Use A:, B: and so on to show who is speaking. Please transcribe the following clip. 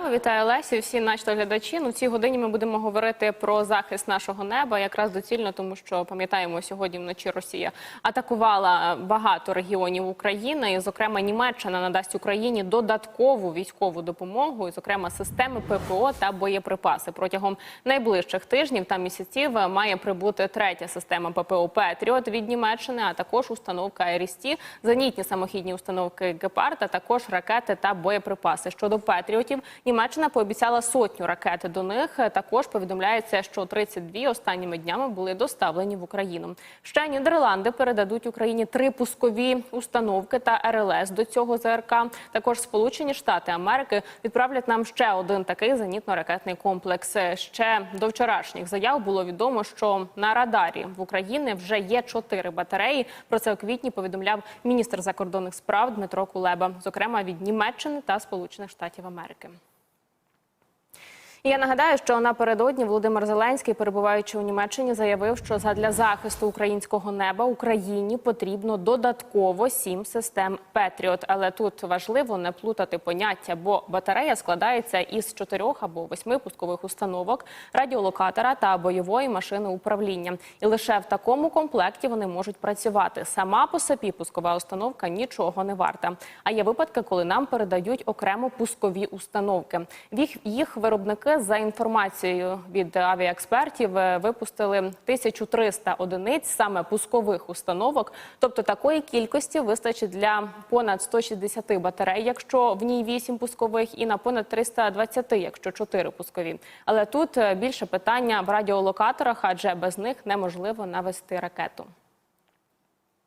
A: Вітаю Лесі. Всі наші глядачі. Ну, в цій годині ми будемо говорити про захист нашого неба, якраз доцільно, тому що пам'ятаємо, сьогодні вночі Росія атакувала багато регіонів України, і, зокрема, Німеччина надасть Україні додаткову військову допомогу, і, зокрема, системи ППО та боєприпаси. Протягом найближчих тижнів та місяців має прибути третя система ППО Петріот від Німеччини, а також установка Ерісті, зенітні самохідні установки Гепард, а також ракети та боєприпаси. Щодо Петріотів. Німеччина пообіцяла сотню ракет до них. Також повідомляється, що 32 останніми днями були доставлені в Україну. Ще Нідерланди передадуть Україні три пускові установки та РЛС до цього ЗРК. Також Сполучені Штати Америки відправлять нам ще один такий зенітно-ракетний комплекс. Ще до вчорашніх заяв було відомо, що на радарі в Україні вже є чотири батареї. Про це у квітні повідомляв міністр закордонних справ Дмитро Кулеба, зокрема від Німеччини та Сполучених Штатів Америки. Я нагадаю, що напередодні Володимир Зеленський, перебуваючи у Німеччині, заявив, що задля захисту українського неба Україні потрібно додатково сім систем Петріот. Але тут важливо не плутати поняття, бо батарея складається із чотирьох або восьми пускових установок, радіолокатора та бойової машини управління. І лише в такому комплекті вони можуть працювати. Сама по собі пускова установка нічого не варта. А є випадки, коли нам передають окремо пускові установки. Їх, їх виробники за інформацією від авіаекспертів е, випустили 1300 одиниць саме пускових установок. Тобто такої кількості вистачить для понад 160 батарей, якщо в ній 8 пускових, і на понад 320, якщо 4 пускові. Але тут е, більше питання в радіолокаторах, адже без них неможливо навести ракету.